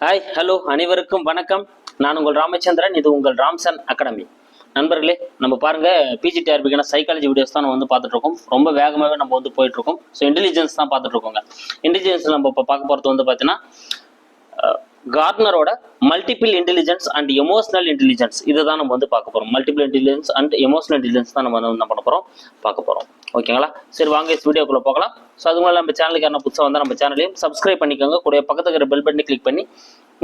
Hi hello அனைவருக்கும் வணக்கம். நான் உங்கள் ராமச்சந்திரன் இது உங்கள் ராம்சன் அகாடமி. நண்பர்களே நம்ம பாருங்க பிஜி டிஆர்பிக்கான சைக்காலஜி வீடியோஸ் தான் நம்ம வந்து பார்த்துட்டு இருக்கோம் ரொம்ப வேகமாகவே நம்ம வந்து போயிட்டு இருக்கோம் ஸோ இன்டெலிஜென்ஸ் தான் பார்த்துட்டு இருக்கோங்க இன்டெலிஜென்ஸ் நம்ம இப்போ பார்க்க போகிறது வந்து பார்த்தீங்கன்னா கார்னரோட multiple intelligence and emotional intelligence இதை தான் நம்ம வந்து பார்க்க போகிறோம் multiple intelligence and emotional intelligence தான் நம்ம வந்து என்ன பண்ண போகிறோம் பார்க்க போகிறோம் ஓகேங்களா? சரி வாங்க வீடியோக்குள்ளே போகலாம். ஸோ அது மாதிரி நம்ம சேனலுக்கு என்ன புதுசாக வந்தால் நம்ம சேனலையும் சப்ஸ்கிரைப் பண்ணிக்கோங்க. கூட பக்கத்துக்கு இருக்கிற பெல் பட்டனை கிளிக் பண்ணி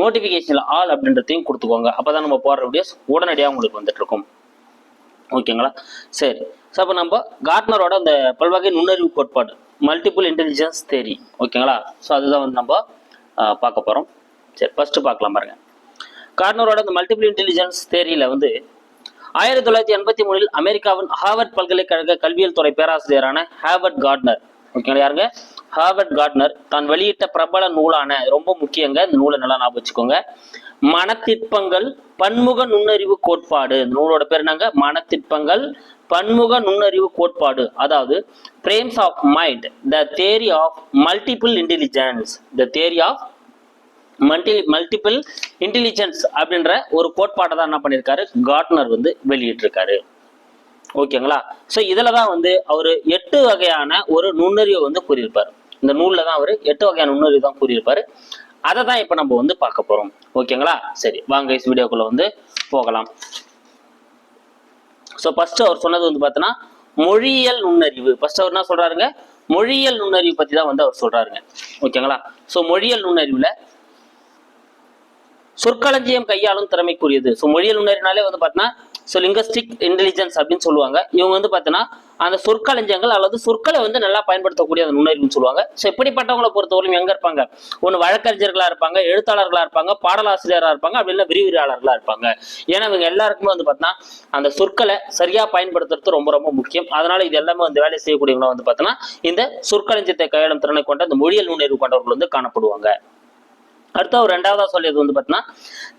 நோட்டிஃபிகேஷனில் ஆல் அப்படின்றதையும் கொடுத்துக்கோங்க. அப்போ தான் நம்ம போடுற வீடியோஸ் உடனடியாக உங்களுக்கு வந்துட்டு இருக்கும் ஓகேங்களா? சரி. ஸோ அப்போ நம்ம கார்ட்னரோட அந்த பல்வகை நுண்ணறிவு கோட்பாடு மல்டிபிள் இன்டெலிஜென்ஸ் தேரி ஓகேங்களா? ஸோ அதுதான் வந்து நம்ம பார்க்க போகிறோம் சரி ஃபஸ்ட்டு பார்க்கலாம் பாருங்க. கார்ட்னரோட அந்த மல்டிபிள் இன்டெலிஜென்ஸ் தேரியில் வந்து ஆயிரத்தி தொள்ளாயிரத்தி எண்பத்தி மூணில் அமெரிக்காவின் ஹார்வர்ட் பல்கலைக்கழக கல்வியல் துறை பேராசிரியரான ஹார்வர்ட் கார்ட்னர் ஓகேங்களா யாருங்க? ஹார்வர்ட் கார்ட்னர் தான் வெளியிட்ட பிரபல நூலான ரொம்ப முக்கியங்க இந்த நூலை நல்லா ஞாபகம் வச்சுக்கோங்க. மனத்திற்பங்கள் பன்முக நுண்ணறிவு கோட்பாடு. இந்த நூலோட பேர் என்னங்க? மனத்திற்பங்கள் பன்முக நுண்ணறிவு கோட்பாடு. அதாவது frames of mind the theory of multiple intelligence the theory of multi multiple intelligence அப்படின்ற ஒரு கோட்பாட்டை தான் என்ன பண்ணியிருக்காரு? கார்ட்னர் வந்து வெளியிட்டிருக்காரு. ஓகேங்களா ஸோ இதில் தான் வந்து அவர் எட்டு வகையான ஒரு நுண்ணறிவை வந்து கூறியிருப்பார். இந்த நூலில் தான் அவர் எட்டு வகையான நுண்ணறிவு தான் கூறியிருப்பார். அதை தான் இப்போ நம்ம வந்து பார்க்க போகிறோம் ஓகேங்களா சரி வாங்க இஸ் வீடியோக்குள்ளே வந்து போகலாம். ஸோ ஃபர்ஸ்ட் அவர் சொன்னது வந்து பார்த்தோன்னா மொழியியல் நுண்ணறிவு. ஃபர்ஸ்ட் அவர் என்ன சொல்றாருங்க? மொழியியல் நுண்ணறிவு பற்றி தான் வந்து அவர் சொல்றாருங்க. ஓகேங்களா ஸோ மொழியியல் நுண்ணறிவில் சொற்களஞ்சியம் கையாளும் திறமைக்குரியது. ஸோ மொழியல் நுண்ணறினாலே வந்து பார்த்தீங்கன்னா ஸோ லிங்கஸ்டிக் இன்டெலிஜென்ஸ் அப்படின்னு சொல்லுவாங்க. இவங்க வந்து பார்த்தீங்கன்னா அந்த சொற்களஞ்சியங்கள் அல்லது சொற்களை வந்து நல்லா பயன்படுத்தக்கூடிய அந்த நுண்ணறிவுன்னு சொல்லுவாங்க. ஸோ இப்படிப்பட்டவங்களை பொறுத்தவரையும் எங்க இருப்பாங்க? ஒன்று வழக்கறிஞர்களா இருப்பாங்க எழுத்தாளர்களா இருப்பாங்க பாடலாசிரியராக இருப்பாங்க அப்படி இல்லை விரிவிரியாளர்களாக இருப்பாங்க. ஏன்னா இவங்க எல்லாருக்குமே வந்து பார்த்தீங்கன்னா அந்த சொற்களை சரியா பயன்படுத்துறது ரொம்ப ரொம்ப முக்கியம். அதனால இது எல்லாமே வந்து வேலை செய்யக்கூடியவங்க வந்து பார்த்தீங்கன்னா இந்த சொற்களஞ்சியத்தை கையாளும் திறனை கொண்ட அந்த மொழியல் நுண்ணறிவு கொண்டவர்கள் வந்து காணப்படுவாங்க. அடுத்து அவர் ரெண்டாவதா சொல்லியது வந்து பார்த்தீங்கன்னா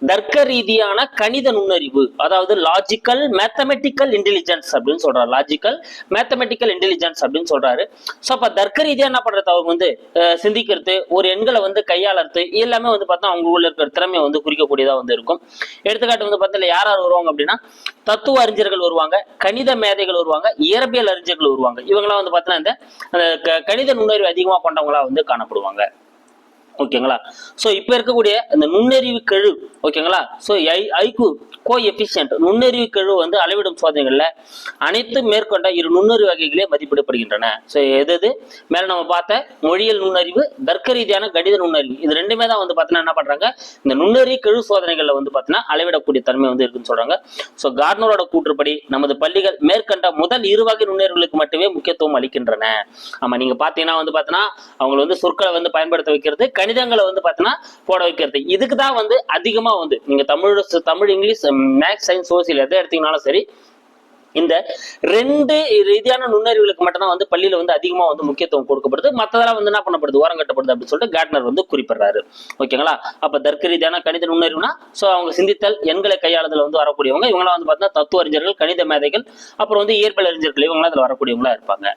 தர்க்க ரீதியான கணித நுண்ணறிவு அதாவது லாஜிக்கல் மேத்தமெட்டிக்கல் இன்டெலிஜென்ஸ் அப்படின்னு சொல்றாரு. லாஜிக்கல் மேத்தமெட்டிக்கல் இன்டெலிஜென்ஸ் அப்படின்னு சொல்றாரு. ஸோ அப்போ தர்க்க ரீதியா என்ன பண்றது அவங்க வந்து சிந்திக்கிறது ஒரு எண்களை வந்து கையாளறது எல்லாமே வந்து பார்த்தா அவங்களுக்குள்ள இருக்கிற திறமையை வந்து குறிக்கக்கூடியதாக வந்து இருக்கும். எடுத்துக்காட்டு வந்து பார்த்தா யார் யார் வருவாங்க அப்படின்னா தத்துவ அறிஞர்கள் வருவாங்க கணித மேதைகள் வருவாங்க இயற்பியல் அறிஞர்கள் வருவாங்க. இவங்களாம் வந்து பார்த்தீங்கன்னா இந்த அந்த க- கணித நுண்ணறிவு அதிகமாக கொண்டவங்களா வந்து காணப்படுவாங்க. ஓகேங்களா? ஸோ இப்போ இருக்கக்கூடிய இந்த நுண்ணறிவு கெழு ஓகேங்களா? ஸோ ஐ ஐக்கு கோ எஃபிஷியன்ட் நுண்ணறிவு கெழு வந்து அளவிடும் சோதனைகளில் அனைத்து மேற்கொண்ட இரு நுண்ணறிவு வகைகளே மதிப்பிடப்படுகின்றன. ஸோ எது எது? மேலே நம்ம பார்த்த மொழியியல் நுண்ணறிவு தர்க்க ரீதியான கணித நுண்ணறிவு. இது ரெண்டுமே தான் வந்து பார்த்தீங்கன்னா என்ன பண்ணுறாங்க இந்த நுண்ணறிவு கெழு சோதனைகளில் வந்து பார்த்தீங்கன்னா அளவிடக்கூடிய தன்மை வந்து இருக்குன்னு சொல்கிறாங்க ஸோ கார்னரோட கூற்றுப்படி நமது பள்ளிகள் மேற்கண்ட முதல் இரு வகை நுண்ணறிவுகளுக்கு மட்டுமே முக்கியத்துவம் அளிக்கின்றன. ஆமாம் நீங்கள் பார்த்தீங்கன்னா வந்து பார்த்தீங்கன்னா அவங்களை வந்து சொற்களை வந்து பயன்படுத்த வைக்கிறது கணிதங்களை வந்து பாத்தீங்கன்னா போட வைக்கிறது. இதுக்கு தான் வந்து அதிகமா வந்து நீங்க Tamil Tamil English maths science social எதை எடுத்தீங்கனாலும் சரி இந்த ரெண்டு ரீதியான நுண்ணறிவுகளுக்கு மட்டும்தான் வந்து பள்ளியில வந்து அதிகமா வந்து முக்கியத்துவம் கொடுக்கப்படுது. மற்றதெல்லாம் வந்து என்ன பண்ணப்படுது? ஓரம் கட்டப்படுது அப்படின்னு சொல்லிட்டு கார்ட்னர் வந்து குறிப்பிடுறாரு. ஓகேங்களா? அப்ப தர்க்க ரீதியான கணித நுண்ணறிவுனா சோ அவங்க சிந்தித்தல் எண்களை கையாளுதல் வந்து வரக்கூடியவங்க. இவங்களாம் வந்து பார்த்தீங்கன்னா தத்துவ அறிஞர்கள் கணித மேதைகள் அப்புறம் வந்து இயற்பியல் அறிஞர்கள் இவங்களாம் அதுல வரக்கூடியவங்களா இருப்பாங்க.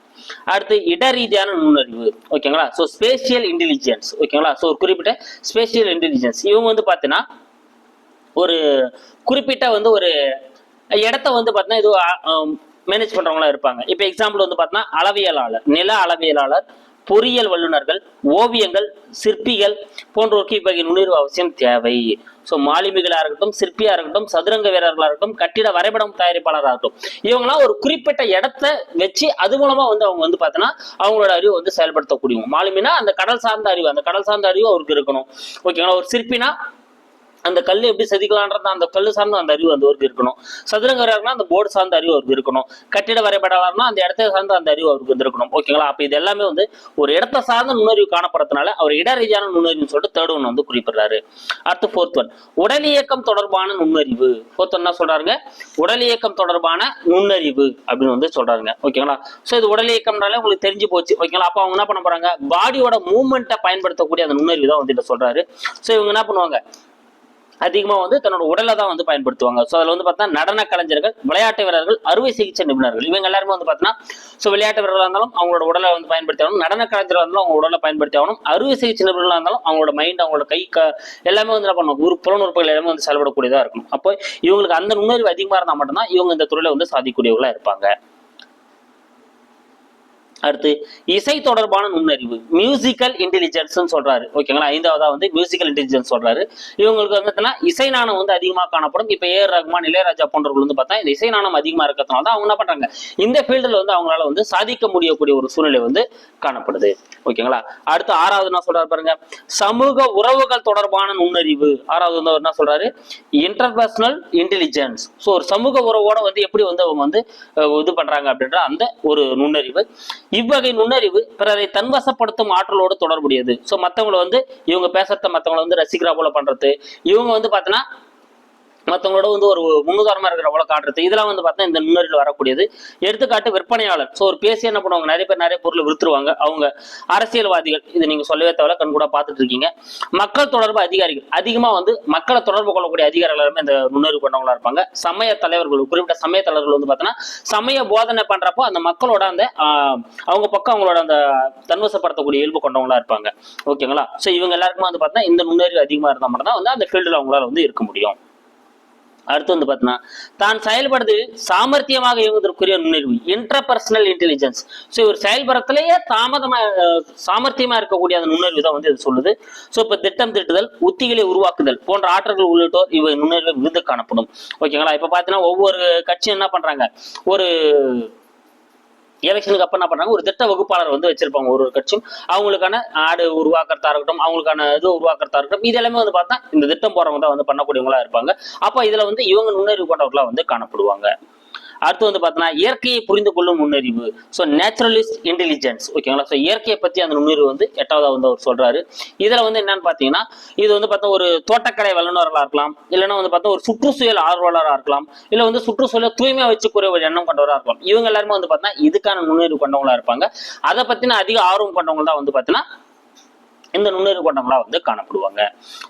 அடுத்து இட ரீதியான நுண்ணறிவு. ஓகேங்களா? ஸோ ஸ்பேஷியல் இன்டெலிஜென்ஸ் ஓகேங்களா? ஸோ ஒரு குறிப்பிட்ட ஸ்பேஷியல் இன்டெலிஜென்ஸ் இவங்க வந்து பார்த்தீங்கன்னா ஒரு குறிப்பிட்ட வந்து ஒரு இடத்த வந்து பார்த்தீங்கன்னா இது மேனேஜ் பண்றவங்களா இருப்பாங்க. இப்போ எக்ஸாம்பிள் வந்து பார்த்தீங்கன்னா அளவியலாளர் நில அளவியலாளர் பொறியியல் வல்லுநர்கள் ஓவியங்கள் சிற்பிகள் போன்றோருக்கு இவ்வகை நுண்ணறிவு அவசியம் தேவை. ஸோ மாலுமிகளாக இருக்கட்டும் சிற்பியாக இருக்கட்டும் சதுரங்க வீரர்களாக இருக்கட்டும் கட்டிட வரைபடம் தயாரிப்பாளராக இருக்கட்டும் இவங்களாம் ஒரு குறிப்பிட்ட இடத்த வச்சு அது மூலமாக வந்து அவங்க வந்து பார்த்தீங்கன்னா அவங்களோட அறிவு வந்து செயல்படுத்தக்கூடியவங்க. மாலுமினா அந்த கடல் சார்ந்த அறிவு அந்த கடல் சார்ந்த அறிவு அவருக்கு இருக்கணும். ஓகேங்களா? ஒரு சிற்பினா அந்த கல் எப்படி செதுக்கலான்றது அந்த கல் சார்ந்த அந்த அறிவு அந்த அவருக்கு இருக்கணும். சதுரங்க வீரர்னா அந்த போர்டு சார்ந்த அறிவு அவருக்கு இருக்கணும். கட்டிட வரைபடாளர்னா அந்த இடத்தை சார்ந்த அந்த அறிவு அவருக்கு வந்து இருக்கணும். ஓகேங்களா அப்ப இது எல்லாமே வந்து ஒரு இடத்தை சார்ந்த நுண்ணறிவு காணப்படுறதுனால அவர் இட ரீதியான நுண்ணறிவுன்னு சொல்லிட்டு தேர்ட் ஒன் வந்து குறிப்பிடுறாரு. அடுத்து ஃபோர்த் ஒன் உடல் இயக்கம் தொடர்பான நுண்ணறிவு. ஃபோர்த் ஒன் என்ன சொல்றாருங்க? உடல் இயக்கம் தொடர்பான நுண்ணறிவு அப்படின்னு வந்து சொல்றாருங்க. ஓகேங்களா ஸோ இது உடல் இயக்கம்னாலே உங்களுக்கு தெரிஞ்சு போச்சு. ஓகேங்களா அப்போ அவங்க என்ன பண்ண போறாங்க? பாடியோட மூவ்மெண்ட்டை பயன்படுத்தக்கூடிய அந்த நுண்ணறிவு தான் வந்து சொல்றாரு. ஸோ இவங்க என்ன பண்ணுவாங்க? அதிகமாக வந்து தன்னோட உடலை தான் வந்து பயன்படுத்துவாங்க. ஸோ அதில் வந்து பார்த்தா நடன கலைஞர்கள் விளையாட்டு வீரர்கள் அறுவை சிகிச்சை நிபுணர்கள். இவங்க எல்லாருமே வந்து பார்த்தீங்கன்னா ஸோ விளையாட்டு வீரர்களாக இருந்தாலும் அவங்களோட உடலை வந்து பயன்படுத்தி ஆகணும் நடன கலைஞராக இருந்தாலும் அவங்க உடலை பயன்படுத்தி ஆகணும் அறுவை சிகிச்சை நிபுணர்களாக இருந்தாலும் அவங்களோட மைண்ட் அவங்களோட கை க எல்லாமே வந்து என்ன பண்ணுவாங்க ஒரு புலனுறுப்புகள் எல்லாமே வந்து செயல்படக்கூடியதாக இருக்கும் அப்போ இவங்களுக்கு அந்த நுண்ணறிவு அதிகமாக இருந்தால் மட்டும்தான் இவங்க இந்த துறையில் வந்து சாதிக்கக்கூடியவர்களாக இருப்பாங்க. அடுத்து இசை தொடர்பான நுண்ணறிவு மியூசிக்கல் இன்டெலிஜென்ஸ் சொல்றாரு. ஓகேங்களா? ஐந்தாவதா வந்து மியூசிக்கல் இன்டெலிஜென்ஸ் சொல்றாரு. இவங்களுக்கு வந்து இசை நாணம் வந்து அதிகமாக காணப்படும். இப்போ ஏஆர் ரஹ்மான் இளையராஜா போன்றவர்கள் வந்து பார்த்தா இந்த இசை நாணம் அதிகமாக இருக்கிறதுனால தான் அவங்க என்ன பண்றாங்க? இந்த ஃபீல்டில் வந்து அவங்களால வந்து சாதிக்க முடியக்கூடிய ஒரு சூழ்நிலை வந்து காணப்படுது. ஓகேங்களா? அடுத்து ஆறாவது என்ன சொல்றாரு பாருங்க? சமூக உறவுகள் தொடர்பான நுண்ணறிவு. ஆறாவது வந்து அவர் என்ன சொல்றாரு? இன்டர்பர்சனல் இன்டெலிஜென்ஸ் ஸோ ஒரு சமூக உறவோட வந்து எப்படி வந்து அவங்க வந்து இது பண்றாங்க அப்படின்ற அந்த ஒரு நுண்ணறிவு. இவ்வகை நுண்ணறிவு பிறரை தன்வசப்படுத்தும் ஆற்றலோடு தொடர்புடையது. ஸோ மற்றவங்களை வந்து இவங்க பேசுறத மற்றவங்களை வந்து ரசிக்கிறா போல பண்றது. இவங்க வந்து பார்த்தீங்கன்னா மற்றவங்களோட வந்து ஒரு முன்னுதாரணமா இருக்கிற போல காட்டுறது. இதெல்லாம் வந்து பார்த்தா இந்த நுண்ணறிவில் வரக்கூடியது. எடுத்துக்காட்டு விற்பனையாளர். ஸோ ஒரு பேசி என்ன பண்ணுவாங்க? நிறைய பேர் நிறைய பொருளை விற்றுருவாங்க அவங்க அரசியல்வாதிகள் இது நீங்க சொல்லவே தேவையில்ல கண் கூட பார்த்துட்டு இருக்கீங்க. மக்கள் தொடர்பு அதிகாரிகள். அதிகமா வந்து மக்களை தொடர்பு கொள்ளக்கூடிய அதிகாரிகளுமே இந்த நுண்ணறிவு கொண்டவங்களா இருப்பாங்க. சமய தலைவர்கள் குறிப்பிட்ட சமய தலைவர்கள் வந்து பார்த்தோன்னா சமய போதனை பண்றப்போ அந்த மக்களோட அந்த அவங்க பக்கம் அவங்களோட அந்த தன்வசப்படுத்தக்கூடிய இயல்பு கொண்டவங்களா இருப்பாங்க. ஓகேங்களா? ஸோ இவங்க எல்லாருக்குமே வந்து பார்த்தா இந்த நுண்ணறிவு அதிகமா இருந்தால் மட்டும்தான் வந்து அந்த ஃபீல்டில் அவங்களால வந்து இருக்க முடியும். அடுத்து வந்து பார்த்தீங்கன்னா தான் செயல்படுவதில் சாமர்த்தியமாக இயங்குவதற்குரிய நுண்ணறிவு இன்டர்பர்சனல் இன்டெலிஜென்ஸ் ஸோ இவர் செயல்படுறதுலேயே தாமதமாக சாமர்த்தியமாக இருக்கக்கூடிய அந்த நுண்ணறிவு தான் வந்து இது சொல்லுது. ஸோ இப்போ திட்டம் திட்டுதல் உத்திகளை உருவாக்குதல் போன்ற ஆற்றல்கள் உள்ளிட்டோர் இவை நுண்ணறிவு விருது காணப்படும். ஓகேங்களா இப்போ பார்த்தீங்கன்னா ஒவ்வொரு கட்சியும் என்ன பண்ணுறாங்க ஒரு எலெக்ஷனுக்கு அப்போ என்ன பண்ணாங்க ஒரு திட்ட வகுப்பாளர் வந்து வச்சிருப்பாங்க. ஒரு ஒரு கட்சியும். அவங்களுக்கான ஆடு உருவாக்குறதா இருக்கட்டும் அவங்களுக்கான இது உருவாக்குறதா இருக்கட்டும் இது எல்லாமே வந்து பார்த்தா இந்த திட்டம் போறவங்க தான் வந்து பண்ணக்கூடியவங்களா இருப்பாங்க. அப்ப இதுல வந்து இவங்க நுண்ணறிவு கொண்டவர்களா வந்து காணப்படுவாங்க. அடுத்து வந்து பார்த்தோன்னா இயற்கையை புரிந்து கொள்ளும் நுண்ணறிவு. ஸோ நேச்சுரலிஸ்ட் இன்டெலிஜென்ஸ் ஓகேங்களா ஸோ இயற்கையை பற்றி அந்த நுண்ணறிவு வந்து எட்டாவதாக வந்து அவர் சொல்றாரு. இதில் வந்து என்னன்னு பார்த்தீங்கன்னா இது வந்து பார்த்தா ஒரு தோட்டக்கலை வல்லுநர்களாக இருக்கலாம் இல்லைன்னா வந்து பார்த்தா ஒரு சுற்றுச்சூழல் ஆர்வலராக இருக்கலாம் இல்லை வந்து சுற்றுச்சூழலை தூய்மையாக வச்சுக்கூடிய ஒரு எண்ணம் கொண்டவராக இருக்கலாம். இவங்க எல்லாருமே வந்து பார்த்தீங்கன்னா இதுக்கான நுண்ணறிவு கொண்டவங்களா இருப்பாங்க. அதை பற்றின அதிக ஆர்வம் கொண்டவங்க தான் வந்து பார்த்தீங்கன்னா இந்த நுண்ணறிவு கோட்டங்களா வந்து காணப்படுவாங்க.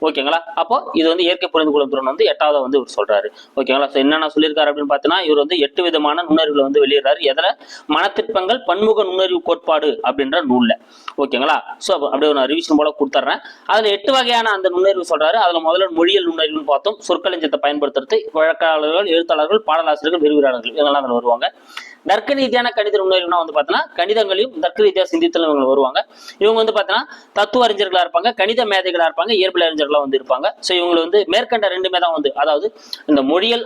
ஓகேங்களா? அப்போ இது வந்து இயற்கை புரிந்து கொள்ளும் திறன் வந்து எட்டாவது வந்து இவர் சொல்றாரு. ஓகேங்களா? ஸோ என்னென்ன சொல்லியிருக்காரு அப்படின்னு பார்த்தீங்கன்னா இவர் வந்து எட்டு விதமான நுண்ணறிவுகளை வந்து வெளியிடுறாரு. எதில்? மனத்திற்பங்கள் பன்முக நுண்ணறிவு கோட்பாடு அப்படின்ற நூல்ல. ஓகேங்களா? ஸோ அப்படியே நான் ரிவிஷன் போல கொடுத்துட்றேன் அதுல எட்டு வகையான அந்த நுண்ணறிவு சொல்றாரு. அதுல முதல்ல மொழியல் நுண்ணறிவுன்னு பார்த்தோம். சொற்களஞ்சியத்தை பயன்படுத்துறது வழக்காளர்கள் எழுத்தாளர்கள் பாடலாசிரியர்கள் விரிவுரையாளர்கள். இவங்கெல்லாம் அதில் வருவாங்க. தர்க்க ரீதியான கணித நுண்ணறிவுனா வந்து பார்த்தீங்கன்னா கணிதங்களையும் தர்க்க ரீதியாக சிந்தித்தலும் இவங்க வருவாங்க. இவங்க வந்து பார்த்தோன்னா தத்துவ அறிஞர்களாக இருப்பாங்க கணித மேதைகளாக இருப்பாங்க இயற்பியல் அறிஞர்களாக வந்து இருப்பாங்க. ஸோ இவங்களை வந்து மேற்கண்ட ரெண்டுமே தான் வந்து அதாவது இந்த மொழியல்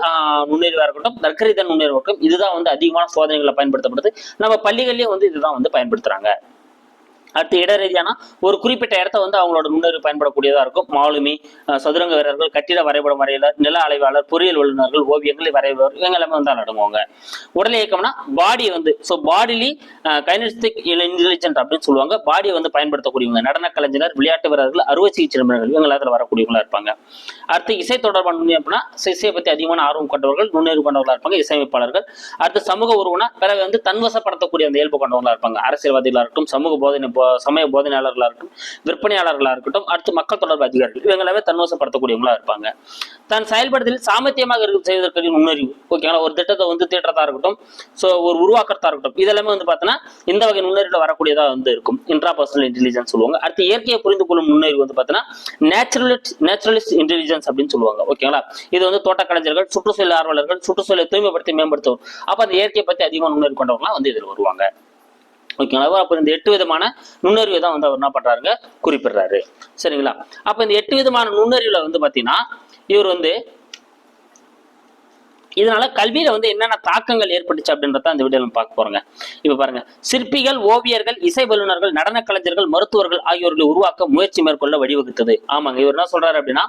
நுண்ணறிவாக இருக்கட்டும் தர்க்க ரீதியான நுண்ணறிவாக இருக்கட்டும் இதுதான் வந்து அதிகமான சோதனைகளை பயன்படுத்தப்படுது. நம்ம பள்ளிகள்லேயும் வந்து இதுதான் வந்து பயன்படுத்துகிறாங்க அடுத்து இட ரீதியான ஒரு குறிப்பிட்ட இடத்த வந்து அவங்களோட முன்னறிவு பயன்படக்கூடியதா இருக்கும். மாலுமி சதுரங்க வீரர்கள் கட்டிட வரைபடம் வரையலர் நில அலைவாளர் பொறியியல் வல்லுநர்கள் ஓவியங்கள் வரைபவர் இவங்க எல்லாமே வந்து அடங்குவாங்க உடல் இயக்கம்னா பாடி வந்து ஸோ பாடிலி கைனஸ்டிக் இன்டெலிஜென்ட் அப்படின்னு சொல்லுவாங்க. பாடியை வந்து பயன்படுத்தக்கூடியவங்க. நடன கலைஞர் விளையாட்டு வீரர்கள் அறுவை சிகிச்சை நிபுணர்கள் இவங்க அதில் வரக்கூடியவங்களா இருப்பாங்க. அடுத்து இசை தொடர்பான அப்படின்னா இசையை பற்றி அதிகமான ஆர்வம் கொண்டவர்கள் நுண்ணறிவு கொண்டவர்களாக இருப்பாங்க இசையமைப்பாளர்கள். அடுத்து சமூக உருவனா பிறகு வந்து தன்வசப்படுத்தக்கூடிய அந்த இயல்பு கொண்டவங்களா இருப்பாங்க. அரசியல்வாதிகளாக இருக்கட்டும் சமூக போதனை சமய போதனையாளர்களாக இருக்கட்டும் விற்பனையாளர்களாக இருக்கட்டும் அடுத்து மக்கள் தொடர்பு அதிகாரிகள் இவங்களாவே எல்லாமே தன்வசப்படுத்தக்கூடியவங்களா இருப்பாங்க. தான் செயல்படுத்தலில் சாமர்த்தியமாக இருக்க செய்வதற்கு நுண்ணறிவு ஓகேங்களா? ஒரு திட்டத்தை வந்து தீட்டுறதா இருக்கட்டும் ஸோ ஒரு உருவாக்கறதா இருக்கட்டும் இதெல்லாமே வந்து பார்த்தீங்கன்னா இந்த வகை நுண்ணறிவில் வரக்கூடியதாக வந்து இருக்கும். இன்ட்ரா பர்சனல் இன்டெலிஜென்ஸ் சொல்லுவாங்க. அடுத்து இயற்கையை புரிந்து கொள்ளும் நுண்ணறிவு வந்து பார்த்தீங்கன்னா நேச்சுரலிஸ்ட் நேச்சுரலிஸ்ட் இன்டெலிஜென்ஸ் அப்படின்னு சொல்லுவாங்க ஓகேங்களா? இது வந்து தோட்டக்கலைஞர்கள் சுற்றுச்சூழல் ஆர்வலர்கள் சுற்றுச்சூழலை தூய்மைப்படுத்தி மேம்படுத்துவோம் அப்போ அந்த இயற்கையை பற்றி அதிகமாக நுண்ணறிவு கொண்டவங்களாம் வந்து இதில் வருவாங்க. ஓகேங்களா? அப்போ இந்த எட்டு விதமான நுண்ணறிவு தான் வந்து அவர் என்ன பண்ணுறாருங்க குறிப்பிடுறாரு. சரிங்களா? அப்போ இந்த எட்டு விதமான நுண்ணறிவுல வந்து பார்த்தீங்கன்னா இவர் வந்து இதனால கல்வியில வந்து என்னென்ன தாக்கங்கள் ஏற்பட்டுச்சு அப்படின்றத அந்த வீடியோ பார்க்க போறோங்க. இப்ப பாருங்க. சிற்பிகள் ஓவியர்கள் இசை வல்லுநர்கள் நடன கலைஞர்கள் மருத்துவர்கள் ஆகியோர்களை உருவாக்க முயற்சி மேற்கொள்ள வழிவகுத்தது. ஆமாங்க. இவர் என்ன சொல்றாரு அப்படின்னா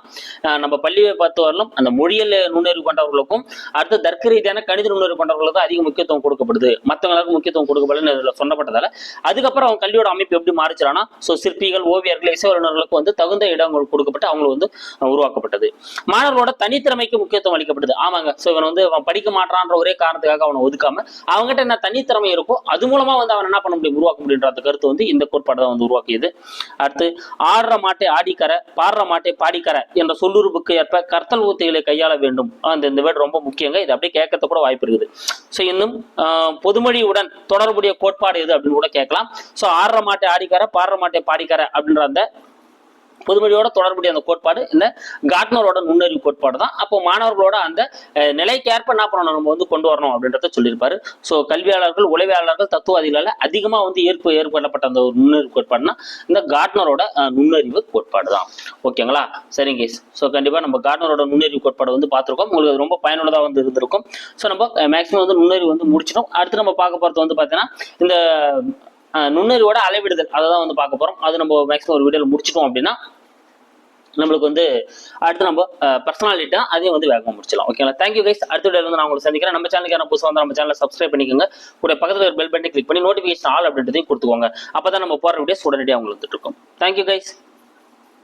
நம்ம பள்ளியை பார்த்து வரலும் அந்த மொழியல் நுண்ணறிவு கொண்டவர்களுக்கும் அடுத்து தர்க்க ரீதியான கணித நுண்ணறிவு கொண்டவர்களுக்கும் அதிக முக்கியத்துவம் கொடுக்கப்படுது. மற்றவங்களுக்கு முக்கியத்துவம் கொடுக்கப்படலன்னு இதுல சொல்லப்பட்டதால அதுக்கப்புறம் அவங்க கல்வியோட அமைப்பு எப்படி மாறிச்சிடானா ஸோ சிற்பிகள் ஓவியர்கள் இசை வல்லுநர்களுக்கு வந்து தகுந்த இடங்கள் கொடுக்கப்பட்டு அவங்களுக்கு வந்து உருவாக்கப்பட்டது. மாணவர்களோட தனித்திறமைக்கு முக்கியத்துவம் அளிக்கப்பட்டது. ஆமாங்க. ஸோ இவன் வந்து அவன் படிக்க மாட்டான்ற ஒரே காரணத்துக்காக அவனை ஒதுக்காம அவங்ககிட்ட என்ன தனித்திறமை இருக்கோ அது மூலமா வந்து அவன் என்ன பண்ண முடியும் உருவாக்க முடியுன்ற அந்த கருத்து வந்து இந்த கோட்பாடு தான் வந்து உருவாக்கியது. அடுத்து ஆடுற மாட்டை ஆடிக்கர பாடுற மாட்டை பாடிக்கர என்ற சொல்லுறுப்புக்கு ஏற்ப கர்த்தல் ஊத்திகளை கையாள வேண்டும். அந்த இந்த வேர்டு ரொம்ப முக்கியங்க. இது அப்படியே கேட்கறது கூட வாய்ப்பு இருக்குது. ஸோ இன்னும் ஆஹ், பொதுமொழியுடன் தொடர்புடைய கோட்பாடு எது அப்படின்னு கூட கேட்கலாம். ஸோ ஆடுற மாட்டை ஆடிக்கர பாடுற மாட்டை பாடிக்கர அப்படின்ற அந்த பொதுமொழியோட தொடர்புடைய அந்த கோட்பாடு இந்த கார்ட்னரோட நுண்ணறிவு கோட்பாடு தான். அப்போ மாணவர்களோட அந்த நிலைக்கு நிலைக்கேற்ப என்ன பண்ணணும்? நம்ம வந்து கொண்டு வரணும் அப்படின்றத சொல்லியிருப்பாரு. ஸோ கல்வியாளர்கள் உளவியாளர்கள் தத்துவவாதிகளால் அதிகமாக வந்து ஏற்பு ஏற்படப்பட்ட அந்த ஒரு நுண்ணறிவு கோட்பாடுனா இந்த கார்ட்னரோட நுண்ணறிவு கோட்பாடு தான். ஓகேங்களா சரிங்க ஸோ கண்டிப்பாக நம்ம கார்ட்னரோட நுண்ணறிவு கோட்பாடு வந்து பார்த்துருக்கோம். உங்களுக்கு அது ரொம்ப பயனுள்ளதாக வந்து இருந்திருக்கும். ஸோ நம்ம மேக்ஸிமம் வந்து நுண்ணறிவு வந்து முடிச்சிடும் அடுத்து நம்ம பார்க்க போகிறது வந்து பார்த்தீங்கன்னா இந்த நுண்ணறிவோட அளவிடுதல். அதை தான் வந்து பார்க்க போகிறோம் அது நம்ம மேக்ஸிமம் ஒரு வீடியோவில் முடிச்சிட்டோம் அப்படின்னா நம்மளுக்கு வந்து அடுத்து நம்ம பர்சனாலிட்டா அதையும் வந்து வேகமாக முடிச்சிடலாம். ஓகேங்களா தேங்க்யூ கைஸ் அடுத்த வீடியோ வந்து நான் உங்களுக்கு சந்திக்கிறேன். நம்ம சேனலுக்கு யாரும் புதுசாக வந்து நம்ம சேனலை சப்ஸ்கிரைப் பண்ணிக்கோங்க. கூட பக்கத்தில் ஒரு பெல் பட்டனை கிளிக் பண்ணி நோட்டிஃபிகேஷன் ஆல் அப்படின்றதையும் கொடுத்துக்கோங்க. அப்போ தான் நம்ம போகிற வீடியோஸ் உடனடியாக உங்களுக்கு வந்துட்டு இருக்கும். Thank you guys